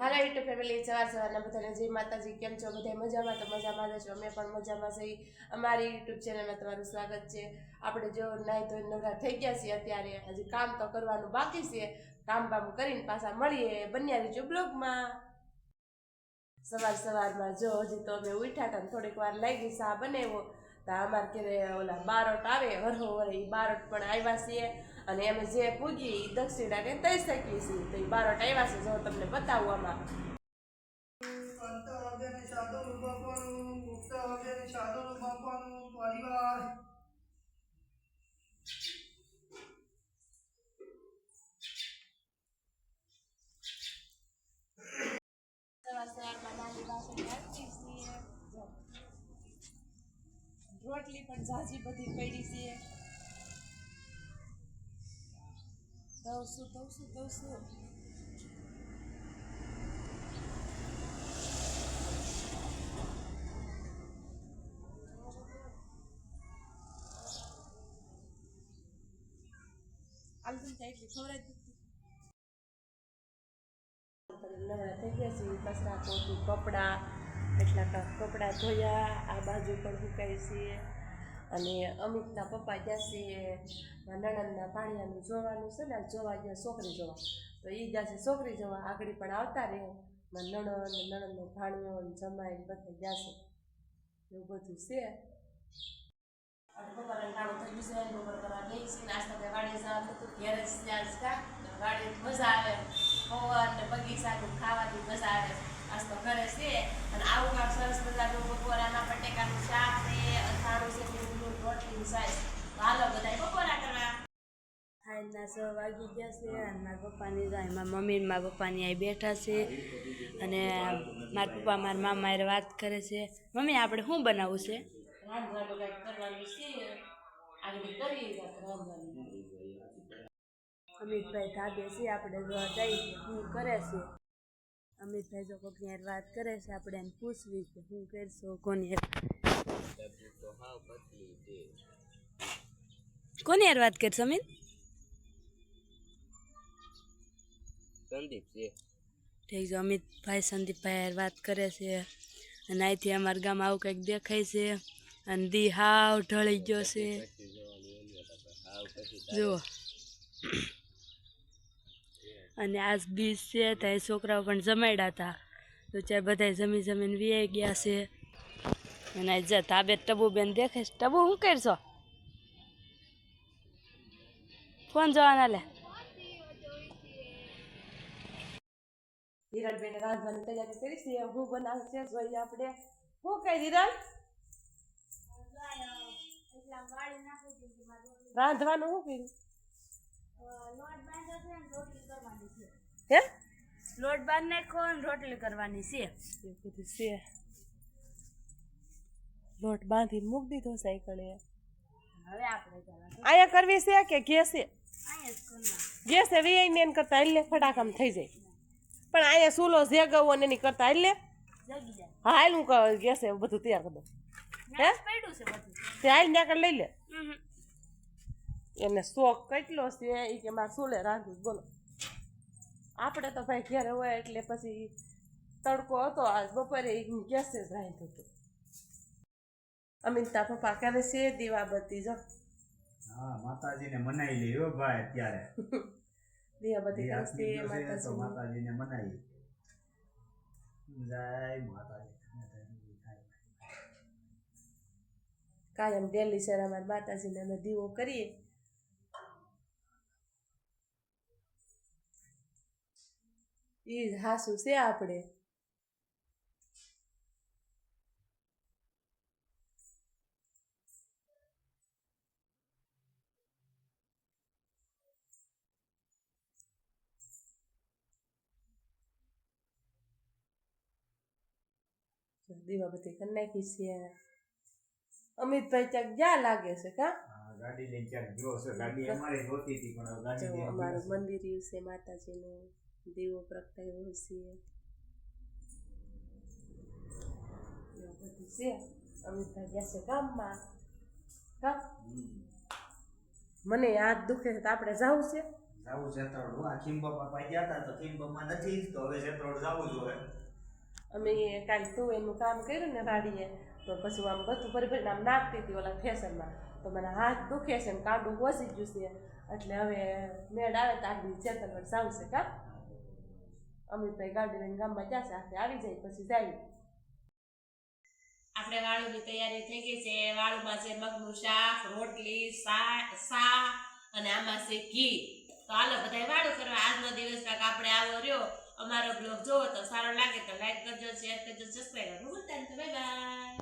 હાલો YouTube family સવાર સવારના બધાને જય માતાજી. કેમ છો? બધા મજામાં? તો મજામાં જ છો અમે પણ મજામાં છીએ. અમારી યુટ્યુબ ચેનલમાં તમારું સ્વાગત છે. આપણે જો નાહી ધોઈ નવરા થઈ ગયા છીએ અત્યારે. હજી કામ તો કરવાનું બાકી છે. કામ બામ કરીને પાછા મળીએ બન્યા રહીજો બ્લોગમાં. સવાર સવારમાં જો હજી તો અમે ઉઠ્યા હતા થોડીક વાર લાગી સા બનાવ્યો. તો અમારે ઘરે ઓલા બારોટ આવે હરહો એ બારોટ પણ આવ્યા છીએ. અને અમે જે પૂગી એ દક્ષિણાને તઈ શકીએ છીએ. તો એ બારોટ આવ્યા છે જો તમને બતાવું આમાં. પરિવાર. સવાર સવારમાં નાની બાસણ નાખી છીએ જો. રોટલી પણ ઝાઝી બધી પડી છે. દવસું દવસું દવસું આલતું થાય થઈ ગયા છે કચરા પોતું, કપડાં, એટલા કપડાં ધોયા, આ બાજુ પણ સુકાય છે. અને અમિતના પપ્પા ગયા છે, નણંદના પાણીયાનું જોવાનું છે ને જોવા ગયા છોકરી જોવા. તો એ ગયા છોકરી જોવા, આગળ પણ આવતા રહે. નણંદ નણંદનો ભાણિયો જમાય બધા ગયા એવું બધું છે છે. બપોર કરવા ગઈ છે. નાસ્તા જ ત્યાં જ કા મજા આવે પવન ને બગીચાનું ખાવાની મજા આવે આજ તો ઘરે છે અને આવું કામ સરસ મજાનું બપોરાના બટેકાનું શાક છે અથાણું છે. રોટલીનું સાઈઝ હાલો બધા બપોરા કરવા ખાઈના છ વાગી ગયા છે અને મારા પપ્પાની જાય મારા મમ્મી મારા પપ્પાની અહીં બેઠા છે અને મારા પપ્પા મારા મામા હારે વાત કરે છે મમ્મી આપણે શું બનાવવું છે અમિતભાઈ ધાબે છે આપણે કે શું કરે છે અમિતભાઈ જો કોકની વાત કરે છે આપણે એને પૂછવી કે શું કરશો કોની કોની યાર વાત કર સમીર? સંદીપ છે. ઠીક છે અમિતભાઈ સંદીપભાઈ યાર વાત કરે છે અને અહીંથી અમારા ગામ આવું કંઈક દેખાય છે અને દી હાવ ઢળી ગયો છે. જુઓ અને આજ બીજ છે ત્યાં છોકરાઓ પણ જમાડ્યા હતા. તો ચાર બધા જમી જમીને વીઆઈ ગયા છે. અને જ તાબે ટબુ બેન દેખે ટબુ શું કરશો? ફોન જોવાના લે. હિરણબેન રાંધવાની તૈયારી કરી છે. હું બનાવશે જોઈએ આપણે. શું કઈ હિરણ રાંધવાનું શું કર્યું? હે? લોટ બાર નાખો ને રોટલી કરવાની બધું છે. લોટ બાંધીને મૂકી દીધો સાયકલે. હવે આપણે આયા કરવી છે કે ઘેસે ગેસે જ ઘેસે વીઆઈ ને કરતા એટલે ફટાકામ થઈ જાય. પણ અહીંયા સૂલો જેગવો ને એની કરતા એટલે હા હાલ હું ક- ગેસે બધું તૈયાર કરી દઉં. હે? તે હાલ ત્યાં લઈ લે. એને શોખ કેટલો છે એ કે મારે સુલે રાંધ્યું બોલો. આપણે તો ભાઈ ઘરે હોય એટલે પછી તડકો હતો આજ બપોરે ગેસે જ રાંધ્યું હતું. અમિતના પપ્પા કરે છે દીવાબત્તી જો? હા માતાજીને મનાઈ લે હો ભાઈ અત્યારે. દીવા બત્તી કરે આટલી છે દિવસે તો માતાજી માતાજીને મનાઈ જય માતાજી કાયમ ડેલી સર અમારા માતાજીને અમે દીવો કરીએ. એ હાસુ છે આપણે. દીવાબત્તી કરી નાખી છે અમિતભાઈ ક્યાંક જ્યાં લાગે છે કા? ગાડી લઈને ક્યાંક ગયો છે ગાડી અમારે જોતી હતી પણ ગાડી અમારું મંદિર રહ્યું છે માતાજીનું દીવો પ્રગટાયો છે. બધું છે. અમિતભાઈ ગયા છે ગામમાં. કા? મને યાદ દુખે છે તો આપણે જવું છે? જાવું છે આ ખીંબા પાપા ગયા હતા તો ખીંબામાં નથી તો હવે જાવું જોઈએ અમે કાલે તુવેરનું કામ કર્યું ને વાડીએ તો પછી આમ બધું ભરી ભરીને આમ નાખતી હતી ઓલા ફેશનમાં. તો મને હાથ દુખે છે ને કાંડું ઓછી ગયું છે. એટલે હવે મેળ આવે તો આગળ ચેતન સાવ છે કા? અમિતભાઈ ગાડી લઈને ગામમાં જશે આપણે આવી જાય પછી જાય. આપણે વાળુની તૈયારી થઈ ગઈ છે. વાળુમાં છે મગનું શાક, રોટલી, સા અને આમાં છે ઘી. તો હાલો બધા વાળું કરવા. આજનો દિવસ કાંક આપણે આવો રહ્યો. અમારો બ્લોગ જોવો તો સારો લાગે તો લાઈક કરજો શેર કરજો સબસ્ક્રાઈબ કરજો. Bye bye